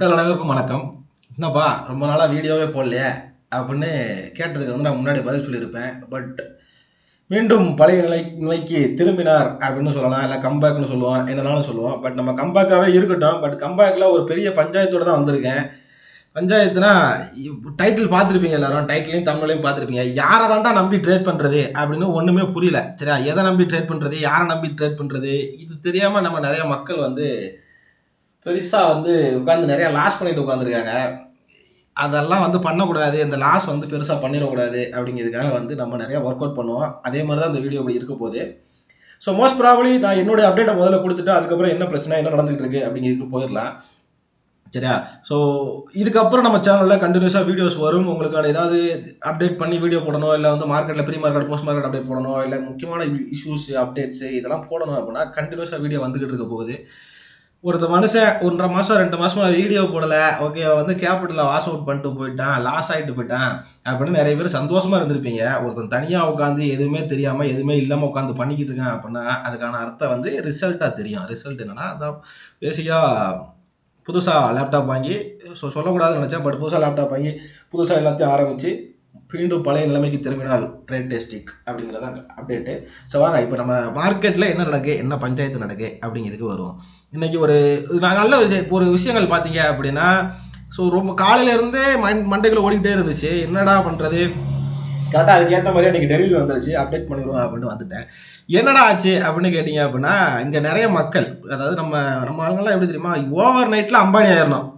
மக்கள் அனைவருக்கும் வணக்கம். என்னப்பா ரொம்ப நாளாக வீடியோவே போடலையே? அப்படின்னு கேட்டதுக்கு வந்து நான் முன்னாடி பதில் சொல்லியிருப்பேன். பட் மீண்டும் பழைய நிலை நிலைக்கு திரும்பினார் அப்படின்னு சொல்லலாம். இல்லை கம்பேக்னு சொல்லுவோம் என்னனாலும் சொல்லுவோம். பட் நம்ம கம்பேக்காகவே இருக்கட்டும். பட் கம்பேக்கில் ஒரு பெரிய பஞ்சாயத்தோடு தான் வந்திருக்கேன். பஞ்சாயத்துனா டைட்டில் பார்த்துருப்பீங்க எல்லாரும். டைட்டிலையும் தமிழையும் பார்த்துருப்பீங்க. யாரை தாண்டா நம்பி ட்ரேட் பண்ணுறது அப்படின்னு ஒன்றுமே புரியல. சரியா? எதை நம்பி ட்ரேட் பண்ணுறது யாரை நம்பி ட்ரேட் பண்ணுறது இது தெரியாமல் நம்ம நிறைய மக்கள் வந்து பெருசாக வந்து உட்காந்து நிறையா லாஸ் பண்ணிட்டு உட்காந்துருக்காங்க அதெல்லாம் வந்து பண்ணக்கூடாது. இந்த லாஸ் வந்து பெருசாக பண்ணிடக்கூடாது அப்படிங்கிறதுக்காக வந்து நம்ம நிறையா ஒர்க் அவுட் பண்ணுவோம். அதே மாதிரி தான் இந்த வீடியோ இப்படி இருக்க போகுது. ஸோ மோஸ்ட் ப்ராபப்ளி நான் என்னுடைய அப்டேட்டை முதல்ல கொடுத்துட்டு அதுக்கப்புறம் என்ன பிரச்சனை என்ன நடந்துகிட்டு இருக்கு அப்படிங்கிறதுக்கு போயிடலாம். சரியா? ஸோ இதுக்கப்புறம் நம்ம சேனலில் கண்டினியூஸாக வீடியோஸ் வரும். உங்களுக்கான ஏதாவது அப்டேட் பண்ணி வீடியோ போடணும் இல்லை வந்து மார்க்கெட்டில் pre market post market update போடணும் இல்லை முக்கியமான இஷ்யூஸ் அப்டேட்ஸு இதெல்லாம் போடணும் அப்படின்னா கண்டினியூஸாக வீடியோ வந்துகிட்டு இருக்க போகுது. ஒருத்த மனுஷன் ஒன்றரை மாதம் ரெண்டு மாதமா வீடியோ போடலை. ஓகே வந்து கேபிட்டலில் வாஷ் அவுட் பண்ணிட்டு போயிட்டான் லாஸ் ஆகிட்டு போயிட்டான் அப்படின்னு நிறைய பேர் சந்தோஷமாக இருந்திருப்பீங்க. ஒருத்தன் தனியாக உட்காந்து எதுவுமே தெரியாமல் எதுவுமே இல்லாமல் உட்காந்து பண்ணிக்கிட்டு இருக்கான் அப்படின்னா அதுக்கான அர்த்தம் வந்து ரிசல்ட்டாக தெரியும். ரிசல்ட் என்னன்னா அதான் பேசிக்காக புதுசாக லேப்டாப் வாங்கி ஸோ சொல்லக்கூடாதுன்னு நினச்சேன் பட் புதுசாக லேப்டாப் வாங்கி புதுசாக எல்லாத்தையும் ஆரம்பித்து மீண்டும் பழைய நிலைமைக்கு திரும்பினால் ட்ரேட் அப்படிங்கிறது தான் அப்டேட்டு ஸோ வாங்க இப்போ நம்ம மார்க்கெட்டில் என்ன நடக்கு என்ன பஞ்சாயத்து நடக்கு அப்படிங்கிறதுக்கு வருவோம். இன்றைக்கி ஒரு நான் நல்ல விஷயம் ஒரு விஷயங்கள் பார்த்தீங்க அப்படின்னா ஸோ ரொம்ப காலையிலேருந்தே மண் மண்டைக்குள்ள ஓடிக்கிட்டே இருந்துச்சு. என்னடா பண்ணுறது கரெக்டாக அதுக்கேற்ற மாதிரி அன்றைக்கி டெல்லியில் வந்துருச்சு. அப்டேட் பண்ணிடுவோம் அப்படின்னு வந்துட்டேன். என்னடா ஆச்சு அப்படின்னு கேட்டிங்க அப்படின்னா இங்கே நிறைய மக்கள் அதாவது நம்ம நம்ம ஆளுங்கள்லாம் எப்படி தெரியுமா ஓவர் நைட்டில் அம்பானி ஆயிடணும்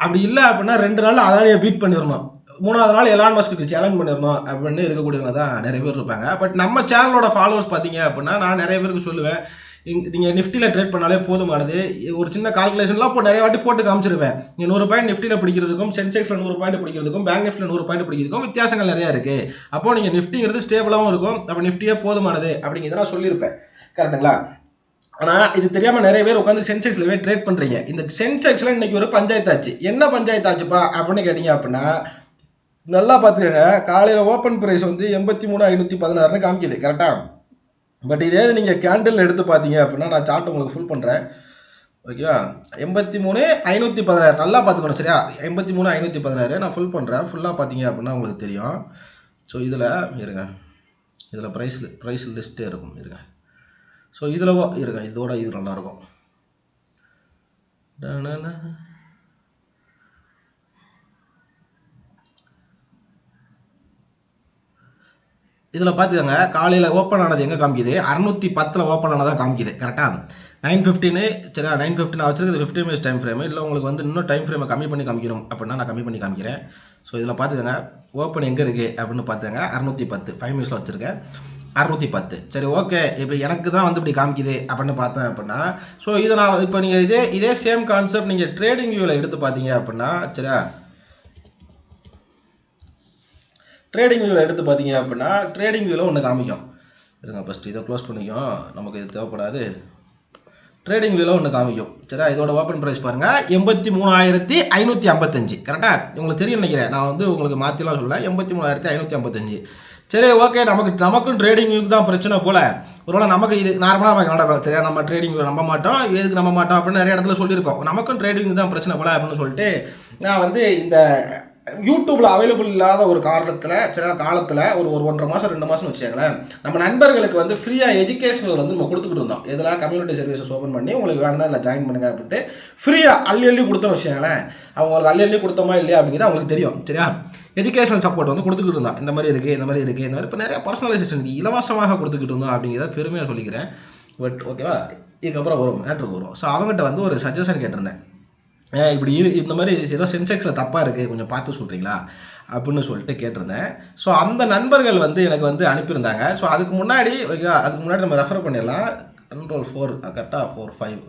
அப்படி இல்லை அப்படின்னா ரெண்டு நாள் அதானியை பீட் பண்ணிடணும். மூணாவது நாள் எலான் மஸ்க்கு சேலஞ்ச் பண்ணிடணும் அப்படின்னு இருக்கக்கூடியவங்க தான் நிறைய பேர் இருப்பாங்க. பட் நம்ம சேனலோட ஃபாலோவர்ஸ் பார்த்தீங்க அப்படின்னா நான் நிறைய பேருக்கு சொல்லுவேன் நீங்கள் நிஃப்டியில் ட்ரேட் பண்ணாலே போதுமானது. ஒரு சின்ன கால்குலேஷன்லாம் இப்போ நிறைய வாட்டி போட்டு காமிச்சிருவேன். நீங்கள் நூறு பாயிண்ட் நிஃப்டியில் பிடிக்கிறதுக்கும் சென்செக்ஸில் நூறு பாயிண்ட் பிடிக்கிறதுக்கும் பேங்க் நிஃப்டியில் நூறு பாயிண்ட் பிடிக்கிறதுக்கும் வித்தியாசங்கள் நிறையா இருக்குது அப்போ நீங்கள் நிஃப்டிங்கிறது ஸ்டேபிளாகவும் இருக்கும். அப்போ நிஃப்டியே போதுமானது அப்படிங்கிறத நான் சொல்லியிருப்பேன். கரெக்டுங்களா ஆனால் இது தெரியாமல் நிறைய பேர் உட்காந்து சென்செக்ஸ்லவே ட்ரேட் பண்ணுறீங்க இந்த சென்செக்ஸில் இன்றைக்கி ஒரு பஞ்சாயத்தாச்சு. என்ன பஞ்சாயத்தாச்சுப்பா அப்படின்னு கேட்டிங்க அப்படின்னா நல்லா பார்த்துக்கங்க. காலையில் ஓப்பன் ப்ரைஸ் வந்து எண்பத்தி மூணு ஐநூற்றி பதினாறுன்னு காமிக்குது. கரெக்டாக பட் இதே நீங்கள் கேண்டில் எடுத்து பார்த்தீங்க அப்படின்னா நான் சார்ட் உங்களுக்கு ஃபுல் பண்ணுறேன் ஓகேவா எண்பத்தி மூணு ஐநூற்றி பதினாறு. நல்லா பார்த்துக்கணும் சரியா? எண்பத்தி மூணு ஐநூற்றி பதினாறு. நான் ஃபுல் பண்ணுறேன் ஃபுல்லாக பார்த்தீங்க அப்படின்னா உங்களுக்கு தெரியும். ஸோ இதில் இருங்க. இதில் ப்ரைஸ் ப்ரைஸ் லிஸ்ட்டே இருக்கும். இருங்க. ஸோ இதில் இருங்க. இதோட இது நல்லாயிருக்கும் இதில் பார்த்துக்கோங்க காலையில் ஓப்பன் ஆனது எங்கே காமிக்குது? அறநூற்றி பத்தில் ஓப்பன் ஆனதாக காமிக்குது கரெக்டாக நைன் ஃபிஃப்டின்னு சரி நைன் ஃபிஃப்டின் வச்சிருக்கு ஃபிஃப்டின் மினிட்ஸ் டைம் ஃப்ரேம் இல்லை உங்களுக்கு வந்து இன்னும் டைம் ஃப்ரேமை கம்மி பண்ணி காமிக்கணும் அப்படின்னா நான் கம்மி பண்ணி காமிக்கிறேன். ஸோ இதில் பார்த்துக்கோங்க ஓப்பன் எங்கே இருக்குது அப்படின்னு பார்த்துங்க அறநூற்றி பத்து ஃபைவ் மினிட்ஸில் வச்சுருக்கேன். அறுநூற்றி பத்து. சரி ஓகே இப்போ எனக்கு தான் வந்து இப்படி காமிக்குது அப்படின்னு பார்த்தேன் அப்படின்னா ஸோ இதை நான் இப்போ நீங்கள் இதே இதே சேம் கான்செப்ட் நீங்கள் ட்ரேடிங் வியூவில் எடுத்து பார்த்தீங்க அப்படின்னா சரியா? ட்ரேடிங் வியூவில் எடுத்து பார்த்தீங்க அப்படின்னா ட்ரேடிங் வியூவில் ஒன்று காமிக்கும். இருங்க ஃபஸ்ட்டு இதை க்ளோஸ் பண்ணிக்கும் நமக்கு இது தேவைப்படாது. ட்ரேடிங் வியூவில் ஒன்று காமிக்கும். சரியா? இதோட ஓப்பன் ப்ரைஸ் பாருங்கள் எண்பத்தி மூணாயிரத்தி ஐநூற்றி ஐம்பத்தஞ்சு. கரெக்டாக உங்களுக்கு தெரியும் நினைக்கிறேன். நான் வந்து உங்களுக்கு மாற்றிலாம் சொல்ல எண்பத்தி மூணாயிரத்தி ஐநூற்றி ஐம்பத்தஞ்சு. சரி ஓகே நமக்கு நமக்கும் ட்ரேடிங் வியூக்கு தான் பிரச்சனை போல். ஒருவேளை நமக்கு இது நார்மலாக நமக்கு நடக்கும். சரியா? நம்ம ட்ரேடிங் நம்ப மாட்டோம். எதுக்கு நம்ப மாட்டோம் அப்படின்னு நிறைய இடத்துல சொல்லியிருக்கோம். நமக்கும் ட்ரேடிங் தான் பிரச்சனை போல அப்படின்னு சொல்லிட்டு நான் வந்து இந்த யூடியூப்பில் அவைலபிள் இல்லாத ஒரு காரணத்தில் சில காலத்தில் ஒரு ஒரு ஒன்றரை மாதம் ரெண்டு மாதம் வச்சுக்கங்களேன் நம்ம நண்பர்களுக்கு வந்து ஃப்ரீயாக எஜுகேஷனல் வந்து நம்ம கொடுத்துக்கிட்டு இருந்தோம். இதெல்லாம் கம்யூனிட்டி சர்வீஸஸ் ஓப்பன் பண்ணி உங்களுக்கு வேணும்னா இதில் ஜாயின் பண்ணுங்க அப்படின்ட்டு ஃப்ரீயாக அள்ளி அள்ளி கொடுத்தோம் வச்சுக்கங்களேன் அவங்களுக்கு அள்ளி அள்ளி கொடுத்தோமா இல்லையா அப்படிங்கிறது அவங்களுக்கு தெரியும் சரியா? எஜுகேஷனல் சப்போர்ட் வந்து கொடுத்துக்கிட்டு இருந்தோம். இந்த மாதிரி இருக்குது இந்த மாதிரி இருக்குது இந்த மாதிரி. இப்போ நிறைய பர்சனலைசேஷன் இலவசமாக கொடுத்துக்கிட்டு இருந்தோம் அப்படிங்கிறத பெருமையாக சொல்லிக்கிறேன். பட் ஓகேவா இதுக்கப்புறம் வரும் மேட்ருக்கு வரும். ஸோ அவங்ககிட்ட வந்து ஒரு சஜஷன் கேட்டிருந்தேன். இப்படி இரு இந்த மாதிரி ஏதோ சென்செக்ஸில் தப்பாக இருக்குது கொஞ்சம் பார்த்து சொல்கிறீங்களா அப்படின்னு சொல்லிட்டு கேட்டிருந்தேன். ஸோ அந்த நண்பர்கள் வந்து எனக்கு வந்து அனுப்பியிருந்தாங்க. ஸோ அதுக்கு முன்னாடி ஓகே அதுக்கு முன்னாடி நம்ம ரெஃபர் பண்ணிடலாம். கண்ட்ரோல் ஃபோர் கரெக்டாக ஃபோர் ஃபைவ்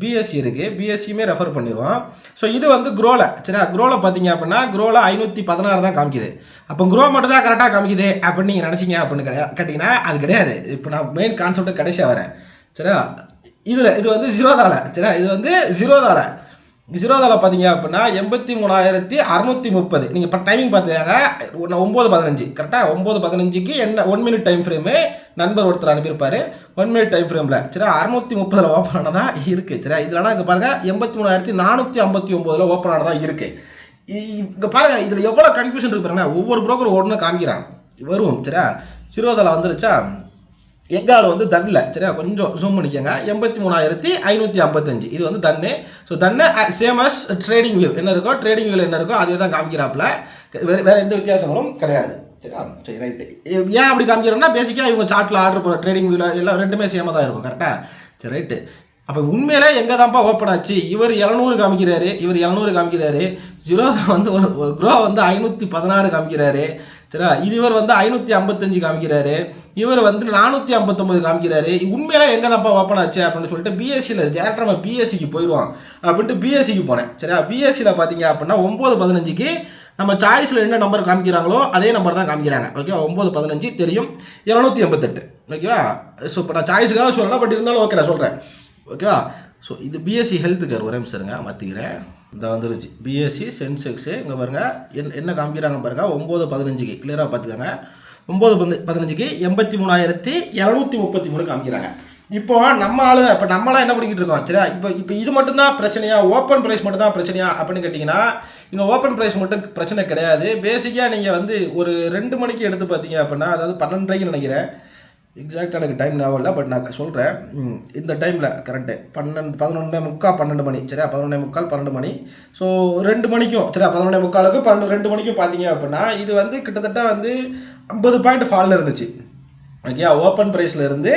பிஎஸ்சி இருக்குது பிஎஸ்சியுமே ரெஃபர் பண்ணிடுவோம். ஸோ இது வந்து குரோவில் சரியா? குரோவில் பார்த்தீங்க அப்படின்னா குரோவில் ஐநூற்றி பதினாறு தான் காமிக்குது. அப்போ குரோ மட்டும் தான் கரெக்டாக காமிக்குது அப்படின்னு நீங்கள் நினச்சிங்க அப்படின்னு கிடையாது கேட்டிங்கன்னா அது கிடையாது. இப்போ நான் மெயின் கான்செப்ட்டு கடைசியாக வரேன். சரியா? இதில் இது வந்து ஜீரோதால சரியா? இது வந்து ஜீரோதால ஜீரோதால பார்த்தீங்க அப்படின்னா எண்பத்தி மூணாயிரத்தி அறுநூத்தி முப்பது. நீங்கள் இப்போ டைமிங் பார்த்துக்காங்க ஒம்பது பதினஞ்சு கரெக்டாக ஒம்பது பதினஞ்சுக்கு என்ன ஒன் மினிட் டைம் ஃப்ரேமு நண்பர் ஒருத்தர் அனுப்பியிருப்பார். ஒன் மினிட் டைம் ஃப்ரேமில் சரியா? அறுநூத்தி முப்பதில் ஓப்பன் ஆனதாக இருக்குது சரி இதில் இங்கே பாருங்கள் எண்பத்தி மூணாயிரத்தி நானூற்றி ஐம்பத்தி ஒம்போதில் ஓப்பன் ஆனதாக இருக்குது இங்கே பாருங்கள் இதில் எவ்வளோ கன்ஃபியூஷன் இருக்கு பாருங்க. ஒவ்வொரு புரோக்கர் ஒன்று காமிக்கிறான். வரும் சரியா? சிறுவதில் வந்துருச்சா? எங்கால் வந்து தன்னில். சரியா? கொஞ்சம் ஜூம் பண்ணிக்கோங்க. எண்பத்தி மூணாயிரத்தி ஐநூற்றி ஐம்பத்தஞ்சு. இது வந்து தன்னு. ஸோ தன்னு சேம் அஸ் ட்ரேடிங் வியூ என்ன இருக்கோ? ட்ரேடிங் வியூவில் என்ன இருக்கோ அதே தான் காமிக்கிறாப்புல. வேறு வேறு எந்த வித்தியாசங்களும் கிடையாது. சரியா? சரி ரைட்டு ஏன் அப்படி காமிக்கிறோம்னா பேசிக்காக இவங்க சார்ட்டில் ஆர்டர் போகிற ட்ரேடிங் வியூவில் எல்லாம் ரெண்டுமே சேமாக தான் இருக்கும். கரெக்டாக சரி ரைட்டு அப்போ உண்மையிலே எங்கே தான்ப்பா ஓப்பன் ஆச்சு? இவர் இரநூறு காமிக்கிறாரு. இவர் இரநூறு காமிக்கிறாரு. ஜீரோ வந்து ஒரு குரோ வந்து ஐநூற்றி பதினாறு காமிக்கிறாரு. சரியா? இது இவர் வந்து ஐநூற்றி ஐம்பத்தஞ்சு காமிக்கிறாரு. இவர் வந்து நானூற்றி ஐம்பத்தொம்பது காமிக்கிறாரு. உண்மையெல்லாம் எங்கே தான்ப்பா ஓப்பன் ஆச்சு அப்படின்னு சொல்லிட்டு பிஎஸ்சியில் டேரக்டாக நம்ம பிஎஸ்சிக்கு போயிடுவான் அப்படின்ட்டு பிஎஸ்சிக்கு போனேன். சரியா? பிஎஸ்சியில் பார்த்தீங்க அப்படின்னா ஒம்பது பதினஞ்சுக்கு நம்ம சாய்ஸில் என்ன நம்பர் காமிக்கிறாங்களோ அதே நம்பர் தான் காமிக்கிறாங்க. ஓகேவா ஒம்பது பதினஞ்சு தெரியும். இரநூத்தி எண்பத்தெட்டு. ஓகேவா ஸோ இப்போ நான் சாய்ஸுக்காக சொல்லலாம் பட் இருந்தாலும் ஓகே நான் சொல்கிறேன் ஓகேவா ஸோ இது பிஎஸ்சி ஹெல்த் கேர் ஒரே நிமிஷம் இருங்க மாற்றிக்கிறேன் இந்த வந்துருச்சு. பிஎஸ்சி சென்செக்ஸு இங்கே பாருங்கள் என் என்ன காமிக்கிறாங்க பாருங்கள் ஒம்பது பதினஞ்சுக்கு. கிளியராக பார்த்துக்கோங்க ஒம்பது பந்து பதினஞ்சுக்கு எண்பத்தி மூணாயிரத்தி இரநூத்தி முப்பத்தி மூணு காமிக்கிறாங்க. இப்போ நம்ம ஆளு இப்போ நம்மளாம் என்ன பண்ணிக்கிட்டு இருக்கோம்? சரியா? இப்போ இப்போ இது மட்டும்தான் பிரச்சனையா? ஓப்பன் ப்ரைஸ் மட்டும் தான் பிரச்சனையா? அப்படின்னு கேட்டிங்கன்னா இங்கே ஓப்பன் ப்ரைஸ் மட்டும் பிரச்சனை கிடையாது. பேசிக்காக நீங்கள் வந்து ஒரு ரெண்டு மணிக்கு எடுத்து பார்த்தீங்க அப்படின்னா அதாவது பன்னெண்டரைக்கு நினைக்கிறேன். எக்ஸாக்டாக எனக்கு டைம் ஞாபகம் இல்லை பட் நான் சொல்கிறேன் இந்த டைமில் கரெக்டு பன்னெண்டு பதினொன்றே முக்கால் பன்னெண்டு மணி சரியா? பதினொன்றே முக்கால் பன்னெண்டு மணி. ஸோ ரெண்டு மணிக்கும் சரியா? பதினொன்றே முக்காலுக்கு பன்னெண்டு ரெண்டு மணிக்கும் பார்த்தீங்க அப்படின்னா இது வந்து கிட்டத்தட்ட வந்து ஐம்பது பாயிண்ட் ஃபாலில் இருந்துச்சு. ஓகே ஓப்பன் ப்ரைஸில் இருந்து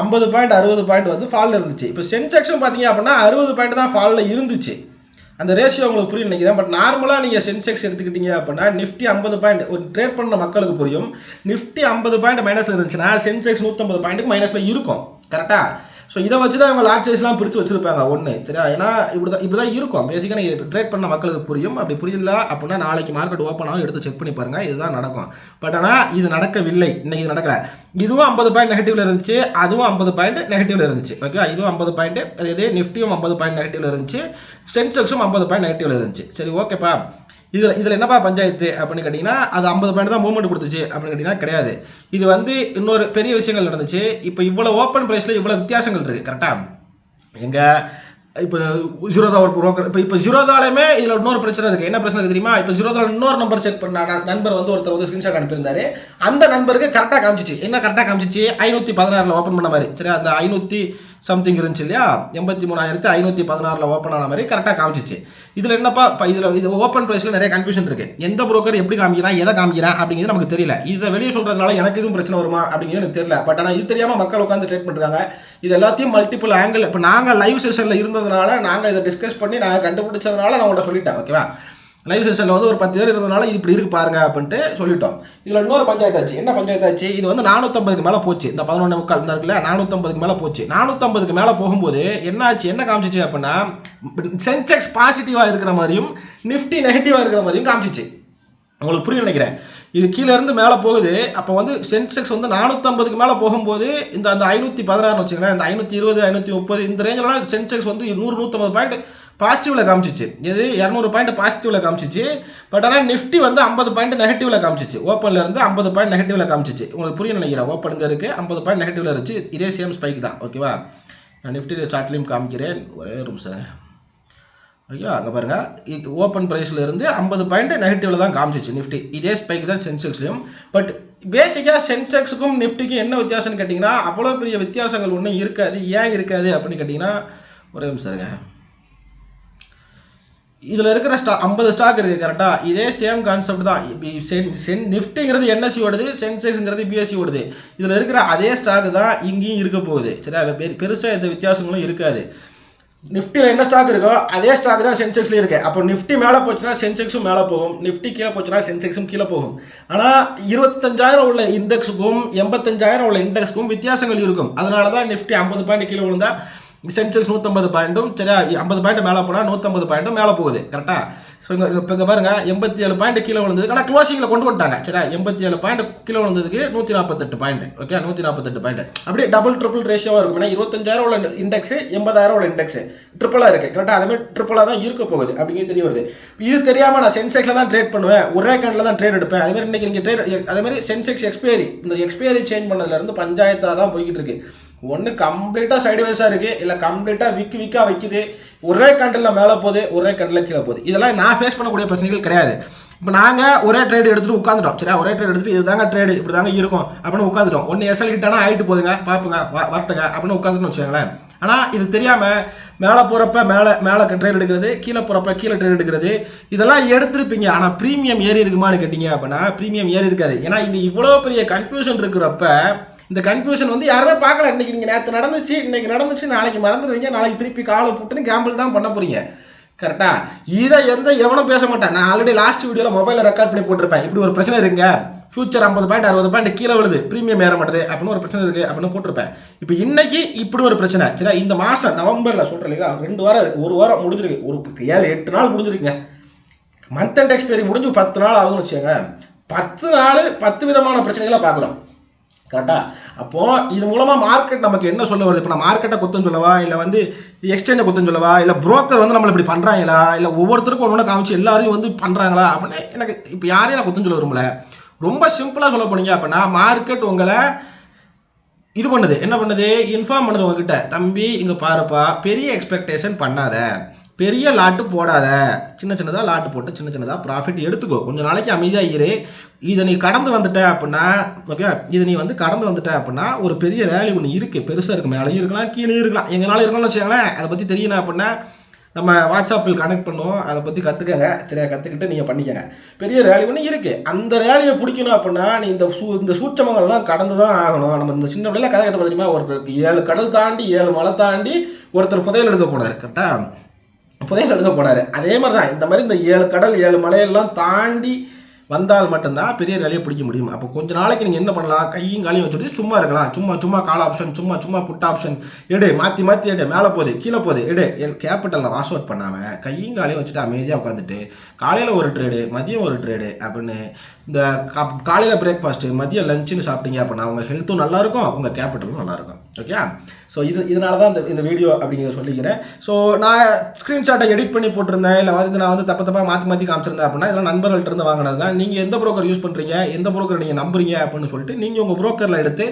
ஐம்பது பாயிண்ட் அறுபது பாயிண்ட் வந்து ஃபாலில் இருந்துச்சு. இப்போ சென்செக்ஷன் பார்த்தீங்க அப்படின்னா அறுபது பாயிண்ட் தான் ஃபாலில் இருந்துச்சு. அந்த ரேஷியோ உங்களுக்கு புரியும் நினைக்கிறேன். பட் நார்மலாக நீங்கள் சென்செக்ஸ் எடுத்துக்கிட்டீங்க அப்படின்னா நிஃப்டி ஐம்பது பாயிண்ட் ஒரு ட்ரேட் பண்ண மக்களுக்கு புரியும். நிஃப்டி ஐம்பது பாயிண்ட் மைனஸில் இருந்துச்சுன்னா சென்செக்ஸ் நூற்றம்பது பாயிண்ட்டுக்கு மைனஸில் இருக்கும். கரெக்டாக ஸோ இதை வச்சு தான் இவங்க லார்ஜ் சைஸ்லாம் பிரித்து வச்சுருப்பாங்க ஒன்று சரியா? ஏன்னா இப்படி தான் இப்படி தான் இருக்கும். பேசிக்காக நீங்கள் ட்ரேட் பண்ண மக்களுக்கு புரியும். அப்படி புரியல அப்படின்னா நாளைக்கு மார்க்கெட் ஓப்பன் ஆகும் எடுத்து செக் பண்ணி பாருங்கள் இதுதான் நடக்கும். பட் ஆனால் இது நடக்கவில்லை. இன்றைக்கி இது நடக்கலை. இதுவும் ஐம்பது பாயிண்ட் நெகட்டிவில் இருந்துச்சு. அதுவும் ஐம்பது பாயிண்ட் நெகட்டிவில் இருந்துச்சு. ஓகே இதுவும் ஐம்பது பாயிண்ட் அதே நிஃப்டியும் ஐம்பது பாயிண்ட் நெகட்டிவில் இருந்துச்சு. சென்செக்ஸும் ஐம்பது பாயிண்ட் நெகட்டிவ்ல இருந்துச்சு. சரி ஓகேப்பா இதில் இதில் என்னப்பா பஞ்சாயத்து அப்படின்னு கேட்டிங்கன்னா அது ஐம்பது பாயிண்ட் தான் மூவ்மெண்ட் கொடுத்துச்சு அப்படின்னு கேட்டிங்கன்னா கிடையாது. இது வந்து இன்னொரு பெரிய விஷயங்கள் நடந்துச்சு. இப்போ இவ்வளோ ஓப்பன் ப்ரைஸில் இவ்வளோ வித்தியாசங்கள் இருக்குது கரெக்டாக எங்கள் இப்போ ஜீரோதா ஒரு broker இப்போ இப்போ ஜீரோதாலையுமே இதில் இன்னொரு பிரச்சனை இருக்குது என்ன பிரச்சனை இருக்குது தெரியுமா? இப்போ ஜீரோதால இன்னொரு நம்பர் செக் பண்ண நண்பர் வந்து ஒருத்தர் வந்து ஸ்க்ரீன்ஷாட் அனுப்பியிருந்தாரு. அந்த நண்பருக்கு கரெக்டாக காமிச்சிச்சு. என்ன கரெக்டாக காமிச்சிச்சு? ஐநூற்றி பதினாறில் ஓப்பன் பண்ண மாதிரி. சரி அந்த ஐநூற்றி சம்திங் இருந்துச்சு இல்லையா? எண்பத்தி மூணாயிரத்து ஐநூற்றி பதினாறில் ஓப்பன் ஆன மாதிரி கரெக்டாக காமிச்சிச்சு. இதில் என்னப்பா இப்போ இதில் இது ஓப்பன் ப்ரைஸில் நிறைய கன்ஃபியூஷன் இருக்குது எந்த ப்ரோக்கர் எப்படி காமிக்கிறான் எதை காமிக்கிறான் அப்படிங்கிறது நமக்கு தெரியல. இதை வெளியே சொல்கிறதுனால எனக்கு எதுவும் பிரச்சனை வருமா அப்படிங்கிறது எனக்கு தெரியல. பட் ஆனால் இது தெரியாமல் மக்கள் உட்காந்து ட்ரேட் பண்ணுறாங்க இது எல்லாத்தையும் மல்டிபிள் ஆங்கிள் இப்போ நாங்கள் லைவ் செஷனில் இருந்ததுனால நாங்கள் இதை டிஸ்கஸ் பண்ணி நாங்கள் கண்டுபிடிச்சதுனால நான் உங்கள்கிட்ட சொல்லிட்டேன் ஓகேவா லைவ் செஷனில் வந்து ஒரு பத்து பேர் இருந்ததுனால இது இப்படி இருக்கு பாருங்க அப்படின்ட்டு சொல்லிட்டோம். இதில் இன்னொரு பஞ்சாயத்து ஆச்சு என்ன பஞ்சாயத்து ஆச்சு இது வந்து நானூற்றம்பதுக்கு மேலே போச்சு. இந்த பதினொன்று முக்கால் இருந்தா இருக்குல்ல நானூற்றம்பதுக்கு மேலே போச்சு. நானூற்றம்பதுக்கு மேலே போகும்போது என்ன ஆச்சு என்ன காமிச்சிச்சு அப்படின்னா சென்செக்ஸ் பாசிட்டிவாக இருக்கிற மாதிரியும் நிஃப்டி நெகட்டிவாக இருக்கிற மாதிரியும் காமிச்சிச்சு. உங்களுக்கு புரியும் நினைக்கிறேன். இது கீழே இருந்து மேலே போகுது. அப்போ வந்து சென்செக்ஸ் வந்து நானூற்றம்பதுக்கு மேலே போகும்போது இந்த அந்த ஐநூற்றி பதினாறுன்னு வச்சுங்களேன் இந்த ஐநூற்றி இருபது ஐநூற்றி முப்பது இந்த ரேஞ்செலாம் சென்செக்ஸ் வந்து நூறு நூற்றம்பது பாயிண்ட் பாசிட்டிவில் காமிச்சிச்சு. இது இரநூறு பாயிண்ட் பாசிட்டிவில் காமிச்சிச்சு. பட் ஆனால் நிஃப்டி வந்து ஐம்பது பாயிண்ட் நெகட்டிவில் காமிச்சிச்சு. ஓப்பனில் இருந்து ஐம்பது பாயிண்ட் நெகட்டிவில் காமிச்சிச்சு. உங்களுக்கு புரிய நினைக்கிறேன். ஓப்பனுங்க இருக்குது ஐம்பது பாயிண்ட் நெகட்டிவில் இருந்துச்சு. இதே சேம் ஸ்பைக் தான். ஓகேவா நான் நிஃப்டி சார்ட்லேயும் காமிக்கிறேன். ஒரே நிமிஷம். ஓகேவா அங்கே பாருங்கள் ஓப்பன் ப்ரைஸில் இருந்து ஐம்பது பாயிண்ட் நெகட்டிவில் தான் காமிச்சிச்சு நிஃப்டி இதே ஸ்பைக் தான் சென்செக்ஸ்லையும் பட் பேசிக்காக சென்செக்ஸுக்கும் நிஃப்டிக்கும் என்ன வித்தியாசம்னு கேட்டிங்கன்னா அவ்வளோ பெரிய வித்தியாசங்கள் ஒன்றும் இருக்காது. ஏன் இருக்காது அப்படின்னு கேட்டிங்கன்னா ஒரே நிமிஷம் இதில் இருக்கிற ஸ்டா ஐம்பது ஸ்டாக் இருக்குது கரெக்டாக இதே சேம் கான்செப்ட் தான். சென் சென் நிஃப்டிங்கிறது என்எஸ்சி ஓடுது சென்செக்ஸுங்கிறது பிஎஸ்சி ஓடுது. இதில் இருக்கிற அதே ஸ்டாக் தான் இங்கேயும் இருக்க போகுது. சரியா? பெ- பெருசாக எந்த வித்தியாசங்களும் இருக்காது. நிஃப்டியில் என்ன ஸ்டாக் இருக்கோ அதே ஸ்டாக் தான் சென்செக்ஸ்லேயும் இருக்கு. அப்போ நிஃப்டி மேலே போச்சுன்னா சென்செக்ஸும் மேலே போகும். நிஃப்டி கீழே போச்சுன்னா சென்செக்ஸும் கீழே போகும். ஆனால் இருபத்தஞ்சாயிரம் உள்ள இண்டெக்ஸுக்கும் எண்பத்தஞ்சாயிரம் உள்ள இண்டெக்ஸுக்கும் வித்தியாசங்கள் இருக்கும். அதனால தான் நிஃப்டி ஐம்பது பாயிண்ட் கீழே விழுந்தால் சென்செக்ஸ் நூற்றம்பது பாயிண்ட்டும் சரியா? ஐம்பது பாயிண்ட் மேலே போனால் நூற்றம்பது பாயிண்ட்டும் மேலே போகுது கரெக்டாக ஸோ இங்கே இப்போ இங்கே பாருங்கள் எண்பத்தி ஏழு பாயிண்ட் கீழே விழுந்ததுக்கு ஆனால் க்ளோசிங்கில் கொண்டு வந்துட்டாங்க சரியா? எண்பத்தி ஏழு பாயிண்ட் கீழே விழுந்ததுக்கு நூற்றி நாற்பத்தெட்டு பாயிண்ட் ஓகே நூற்றி நாற்பத்தெட்டு பாயிண்ட். அப்படியே டபுள் ட்ரிபிள் ரேஷியோவாக இருக்கும். ஏன்னா இருபத்தஞ்சாயிரம் உள்ள இண்டெக்ஸ் எண்பதாயிரம் உள்ள இண்டெக்ஸ் ட்ரிப்பிளாக இருக்குது கரெக்டாக அதே மாதிரி ட்ரிப்பிளாக தான் இருக்க போகுது அப்படிங்கிறது தெரிய வருது. இது தெரியாமல் நான் சென்செக்ஸில் தான் ட்ரேட் பண்ணுவேன் ஒரே கண்டில் தான் ட்ரேட் எடுப்பேன். அதே மாதிரி இன்னைக்கு நீங்கள் ட்ரேட் அதே மாதிரி சென்செக்ஸ் எக்ஸ்பயரி இந்த எக்ஸ்பயரி சேஞ்ச் பண்ணதுலேருந்து பஞ்சாயத்தாக தான் போய்கிட்டு இருக்குது ஒன்று கம்ப்ளீட்டாக சைடுவேஸாக இருக்குது இல்லை கம்ப்ளீட்டாக விக்கு விக்காக வைக்குது. ஒரே கண்டில் மேலே போகுது ஒரே கண்டில் கீழே போகுது. இதெல்லாம் நான் ஃபேஸ் பண்ணக்கூடிய பிரச்சனைகள் கிடையாது. இப்போ நாங்கள் ஒரே ட்ரேடு எடுத்துகிட்டு உட்காந்துட்டோம் சரியா? ஒரே ட்ரேட் எடுத்துகிட்டு இதுதாங்க ட்ரேடு இப்படி தாங்க இருக்கும் அப்படின்னு உட்காந்துட்டோம் ஒன்று எஸ்எல் ஹிட்டானா ஆகிட்டு போதுங்க பார்ப்புங்க வ- வரட்டுங்க அப்படின்னு உட்காந்துட்டு வச்சுக்கோங்களேன். ஆனால் இது தெரியாமல் மேலே போகிறப்ப மேலே மேலே ட்ரேட் எடுக்கிறது கீழே போகிறப்ப கீழே ட்ரேட் எடுக்கிறது இதெல்லாம் எடுத்திருப்பீங்க. ஆனால் ப்ரீமியம் ஏறி இருக்குமான்னு கேட்டிங்க அப்படின்னா ப்ரீமியம் ஏறி இருக்காது. ஏன்னா இங்கே இவ்வளோ பெரிய கன்ஃபியூஷன் இருக்கிறப்ப இந்த கன்ஃபியூஷன் வந்து யாருமே பார்க்கல. இன்னைக்கு நீங்கள் நேற்று நடந்துச்சு இன்னைக்கு நடந்துச்சு நாளைக்கு மறந்துடுவீங்க நாளைக்கு திருப்பி காலை போட்டுன்னு கேம்பிள் தான் பண்ண போறீங்க. கரெக்டா இதை எந்த எவனும் பேச மாட்டேன். நான் ஆல்ரெடி லாஸ்ட் வீடியோவில் மொபைலில் ரெக்கார்ட் பண்ணி போட்டிருப்பேன். இப்படி ஒரு பிரச்சனை இருங்க ஃபியூச்சர் ஐம்பது பாயிண்ட் அறுபது பாயிண்ட் கீழே விழுது. ப்ரீமியம் ஏற மாட்டேது அப்படின்னு ஒரு பிரச்சனை இருக்குது அப்படின்னு போட்டிருப்பேன். இப்போ இன்னைக்கு இப்படி ஒரு பிரச்சனை. சரி இந்த மாதம் நவம்பரில் சொல்கிறேன் இல்லைங்களா? ரெண்டு வாரம் ஒரு வாரம் முடிஞ்சிருக்கு. ஒரு ஏழு எட்டு நாள் முடிஞ்சிருக்குங்க. மந்த் அண்ட் எக்ஸ்பைரி முடிஞ்சு பத்து நாள் ஆகும்னு வச்சுக்கோங்க. பத்து நாள் பத்து விதமான பிரச்சனைகளை பார்க்குறோம் கரெக்டா அப்போ இது மூலமா மார்க்கெட் நமக்கு என்ன சொல்ல வருது? இப்போ நான் மார்க்கெட்டை குத்தம் சொல்லவா? இல்லை வந்து எக்ஸ்சேஞ்சை குத்தம் சொல்லவா? இல்லை புரோக்கர் வந்து நம்மளை இப்படி பண்ணுறாங்களா இல்லை ஒவ்வொருத்தருக்கும் ஒன்று காமிச்சு எல்லாரையும் வந்து பண்ணுறாங்களா அப்படின்னு எனக்கு இப்போ யாரையும் நான் குத்தம் சொல்ல விரும்பல. ரொம்ப சிம்பிளாக சொல்ல போனீங்க அப்படின்னா மார்க்கெட் உங்களை இது பண்ணுது. என்ன பண்ணுது? இன்ஃபார்ம் பண்ணுது உங்ககிட்ட. தம்பி இங்கே பாருப்பா பெரிய எக்ஸ்பெக்டேஷன் பண்ணாத. பெரிய லாட்டு போடாத. சின்ன சின்னதாக லாட்டு போட்டு சின்ன சின்னதாக ப்ராஃபிட் எடுத்துக்கோ. கொஞ்சம் நாளைக்கு அமைதியாக இரு. இதை நீ கடந்து வந்துட்ட அப்படின்னா ஓகே இதை நீ வந்து கடந்து வந்துட்ட அப்படின்னா ஒரு பெரிய ரேலி ஒன்று இருக்குது பெருசாக இருக்கு. மேலேயும் இருக்கலாம் கீழே இருக்கலாம். எங்கனாலும் இருக்கணும்னு வச்சுக்கோங்களேன். அதை பற்றி தெரியணும் அப்படின்னா நம்ம வாட்ஸ்அப்பில் கனெக்ட் பண்ணுவோம். அதை பற்றி கற்றுக்கங்க சரியா கற்றுக்கிட்டு நீங்கள் பண்ணிக்கங்க. பெரிய ரேலி ஒன்று இருக்குது அந்த ரேலியை பிடிக்கணும் அப்படின்னா நீ இந்த சூ இந்த சூட்சமங்கள்லாம் கடந்து தான் ஆகணும். நம்ம இந்த சின்ன பிள்ளைல கதை கட்ட பார்த்தீங்கன்னா ஒரு ஏழு கடல் தாண்டி ஏழு மலை தாண்டி ஒருத்தர் புதையல் எடுக்க போனார் கரெக்டாக புதையல் எடுக்க போனார். அதே மாதிரி தான் இந்த மாதிரி இந்த ஏழு கடல் ஏழு மலையெல்லாம் தாண்டி வந்தால் மட்டும்தான் பெரிய வேலையை பிடிக்க முடியும். அப்போ கொஞ்ச நாளைக்கு நீங்கள் என்ன பண்ணலாம்? கையும் காலையும் வச்சுட்டு சும்மா இருக்கலாம். சும்மா சும்மா கால் ஆப்ஷன் சும்மா சும்மா புட் ஆப்ஷன் எடு மாற்றி மாற்றி எடு மேலே போகுது கீழே போகுது எடு. கேபிட்டலில் வாஷ் அவுட் பண்ணாமல் கையும் காலையும் வச்சுட்டு அமைதியாக உட்காந்துட்டு காலையில் ஒரு ட்ரேடு மதியம் ஒரு ட்ரேடு அப்படின்னு இந்த காலையில் பிரேக்ஃபாஸ்ட்டு மதியம் லஞ்சுன்னு சாப்பிட்டீங்க அப்படின்னா உங்கள் ஹெல்த்தும் நல்லாயிருக்கும் உங்கள் கேபிட்டலும் நல்லாயிருக்கும். ஓகே ஸோ இது இதனால தான் இந்த இந்த வீடியோ அப்படிங்கிறத சொல்லிக்கிறேன். ஸோ நான் ஸ்க்ரீன்ஷாட்டை எடிட் பண்ணி போட்டிருந்தேன். இல்லை வந்து நான் வந்து தப்பு தப்பாக மாற்றி மாற்றி காமிச்சிருந்தேன் அப்படின்னா இதெல்லாம் நண்பர்கள்ட்ட இருந்து வாங்கினது தான் நீங்கள் எந்த ப்ரோக்கர் யூஸ் பண்ணுறீங்க எந்த ப்ரோக்கர் நீங்கள் நம்புறீங்க அப்படின்னு சொல்லிட்டு நீங்கள் உங்கள் ப்ரோக்கரில் எடுத்து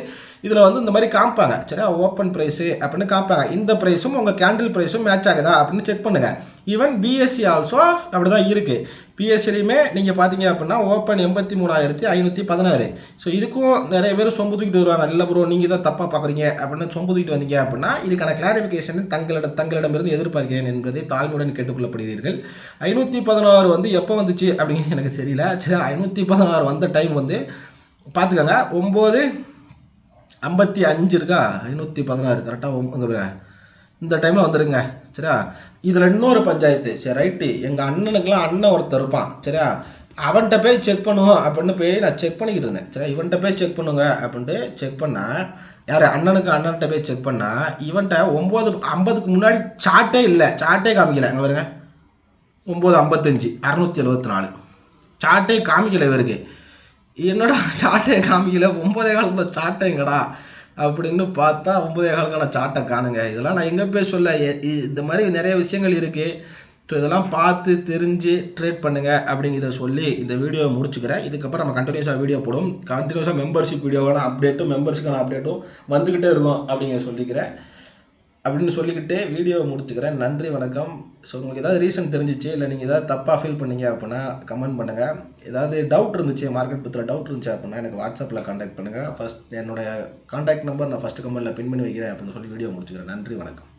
இதில் வந்து இந்த மாதிரி காமிப்பாங்க. சரியா? ஓப்பன் ப்ரைஸு அப்படின்னு காமிப்பாங்க. இந்த ப்ரைஸும் உங்கள் கேண்டில் ப்ரைஸும் மேட்ச் ஆகுதா அப்படின்னு செக் பண்ணுங்கள் ஈவன் பிஎஸ்சி ஆல்சோ அப்படி தான் இருக்குது பிஎஸ்சிலையுமே நீங்கள் பார்த்தீங்க அப்படின்னா ஓப்பன் எண்பத்தி மூணாயிரத்தி ஐநூற்றி பதினாறு. ஸோ இதுக்கும் நிறைய பேர் சொம்பு தூக்கிட்டு வருவாங்க. இல்லை ப்ரோ நீங்கள் தான் தப்பாக பார்க்குறீங்க அப்படின்னு சொம்பு தூக்கிட்டு வந்தீங்க அப்படின்னா இதுக்கான கிளாரிஃபிகேஷன் தங்களிடம் தங்களிடமிருந்து எதிர்பார்க்கிறேன் என்பதை தாழ்மையுடன் கேட்டுக்கொள்ளப்படுகிறீர்கள். ஐநூற்றி பதினாறு வந்து எப்போ வந்துச்சு அப்படிங்கிறது எனக்கு தெரியல. சரி ஐநூற்றி பதினாறு வந்த டைம் வந்து பார்த்துக்கோங்க ஒம்பது ஐம்பத்தி அஞ்சு இருக்கா? ஐநூற்றி பதினாறு கரெக்டாக உங்கள் இந்த டைமில் வந்துடுங்க சரியா? இதில் இன்னொரு பஞ்சாயத்து. சரி ரைட்டு எங்கள் அண்ணனுக்கெல்லாம் அண்ணன் ஒருத்தர் இருப்பான். சரியா? அவன்கிட்ட போய் செக் பண்ணுவோம் அப்படின்னு போய் நான் செக் பண்ணிக்கிட்டு இருந்தேன். சரியா? இவன்கிட்ட போய் செக் பண்ணுங்க அப்படின்ட்டு செக் பண்ணால் யார்? அண்ணனுக்கு அண்ணன்கிட்ட போய் செக் பண்ணால் இவன்கிட்ட ஒம்பது ஐம்பதுக்கு முன்னாடி சார்ட்டே இல்லை. சார்ட்டே காமிக்கல. அங்கே பாருங்க. ஒம்பது ஐம்பத்தஞ்சு அறநூற்றி எழுபத்தி நாலு. சார்ட்டே காமிக்கல இவருக்கு. என்னடா சார்ட்டே காமிக்கல? ஒம்பதே காலத்தில் சார்ட்டேங்கடா அப்படின்னு பார்த்தா ஒன்பதே காலுக்கான சாட்டை காணுங்க. இதெல்லாம் நான் எங்கே போய் சொல்ல இந்த மாதிரி நிறைய விஷயங்கள் இருக்குது ஸோ இதெல்லாம் பார்த்து தெரிஞ்சு ட்ரேட் பண்ணுங்கள் அப்படிங்கிறத சொல்லி இந்த வீடியோவை முடிச்சுக்கிறேன். இதுக்கப்புறம் நம்ம கண்டினியூஸாக வீடியோ போடும் கண்டினியூஸாக மெம்பர்ஷிப் வீடியோவான அப்டேட்டும் மெம்பர்ஸுக்கான அப்டேட்டும் வந்துக்கிட்டே இருக்கும் அப்படிங்கிற சொல்லிக்கிறேன். அப்படின்னு சொல்லிக்கிட்டு வீடியோவை முடிச்சுக்கிறேன். நன்றி வணக்கம். ஸோ உங்களுக்கு ஏதாவது ரீசன் தெரிஞ்சிச்சு இல்லை நீங்கள் ஏதாவது தப்பாக ஃபீல் பண்ணீங்க அப்படின்னா கமெண்ட் பண்ணுங்கள் ஏதாவது டவுட் இருந்துச்சு மார்க்கெட் பற்றின டவுட் இருந்துச்சு அப்படின்னா எனக்கு வாட்ஸ்அப்பில் காண்டாக்ட் பண்ணுங்கள் ஃபஸ்ட் என்னோடய காண்டாக்ட் நம்பர் நான் ஃபஸ்ட்டு கமெண்ட்டில் பின் பண்ணி வைக்கிறேன் அப்படின்னு சொல்லி வீடியோ முடிச்சுக்கிறேன். நன்றி வணக்கம்.